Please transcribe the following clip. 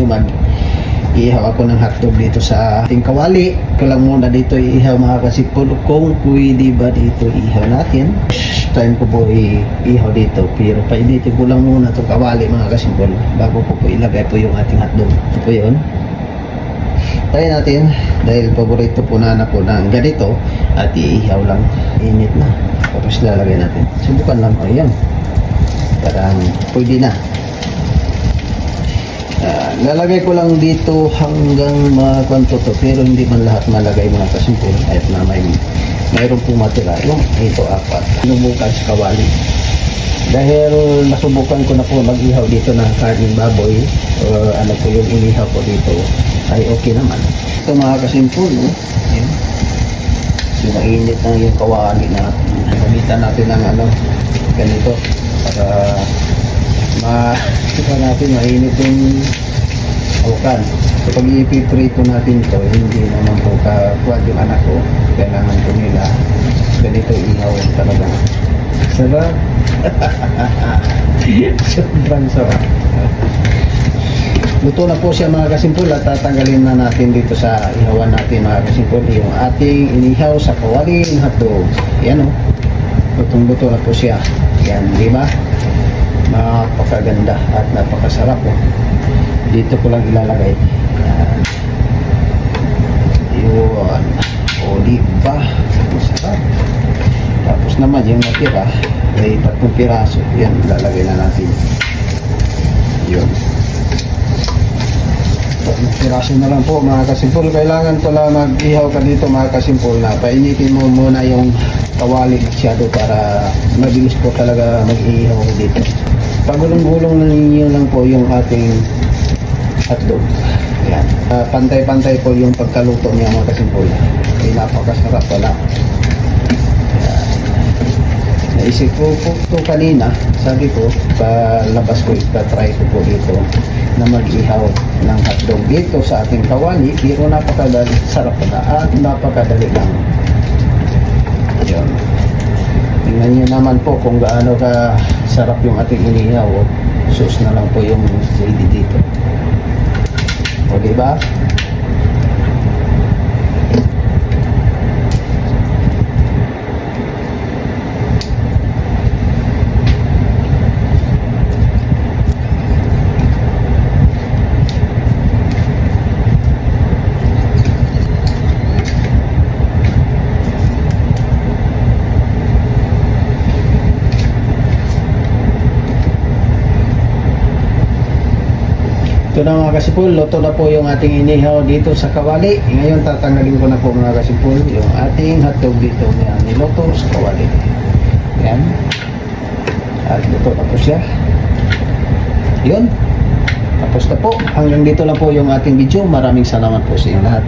video mag ihaw ako ng hotdog dito sa ating kawali. Ito lang muna dito ihaw mga kasipol. Kung pwede ba dito ihaw natin. Time ko po i- ihaw dito. Pero painitin ko lang muna itong kawali mga kasipol. Bago ko po ilagay po yung ating hotdog. Ito po yun. Try natin dahil paborito po na po ng ganito at iihaw lang. Init na. Tapos lalagay natin. Subukan lang. Ayan. Parang pwede na. Ah, lalagay ko lang dito hanggang makwanto to. Pero hindi man lahat malagay mga kasimpul kahit na may mayroon pong matira yung ito apat. Sinubukan sa kawali. Dahil nasubukan ko na po mag-ihaw dito ng karning baboy o ano po yung inihaw ko dito ay okay naman. Ito mga kasimpul no? Yung mainit na yung kawali na gamitan natin ng ano ganito para ma ito natin mainit yung awakan. So pag ipiprito natin to, hindi naman po kakuha yung anak ko. Kailangan ko nila ganito ihaw talaga. Sarap. Sobrang sarap. Luto na po siya mga kasimpul at tatanggalin na natin dito sa ihawan natin mga kasimpul yung ating inihaw sa kawalin hotdog. Yan o. Lutong luto na po siya. Yan, di ba? Napakaganda at napakasarap oh. dito ko lang ilalagay. Yan yun. O di ba? Masarap tapos naman yung natira ay tatlong piraso. Yan lalagay na natin. Yun. Tatlong piraso na lang po mga kasimpul kailangan pala mag-ihaw ka dito mga kasimpul na painitin mo muna yung kawali masyado para mabilis po talaga mag-ihaw dito pagulong-gulong na ninyo lang po yung ating hotdog. Yan. Ah, pantay-pantay po yung pagkaluto niya mga kasimpul. Ay napakasarap pala. Yan. Naisip ko po ito kanina, sabi ko, palabas ko, ipa-try ko po dito na mag-ihaw ng hotdog dito sa ating kawali. Pero napakadali, sarap pala at napakadali lang. Yun. Tingnan nyo naman po kung gaano ka sarap yung ating inihaw. Sus na lang po yung lady dito. O, di Ito na mga kasipul, luto na po yung ating inihaw dito sa kawali. Ngayon tatanggalin ko na po mga kasipul yung ating hotdog dito na niluto sa kawali. Yan. At luto na po siya. Yun. Tapos na po. Hanggang dito lang po yung ating video. Maraming salamat po sa inyo lahat.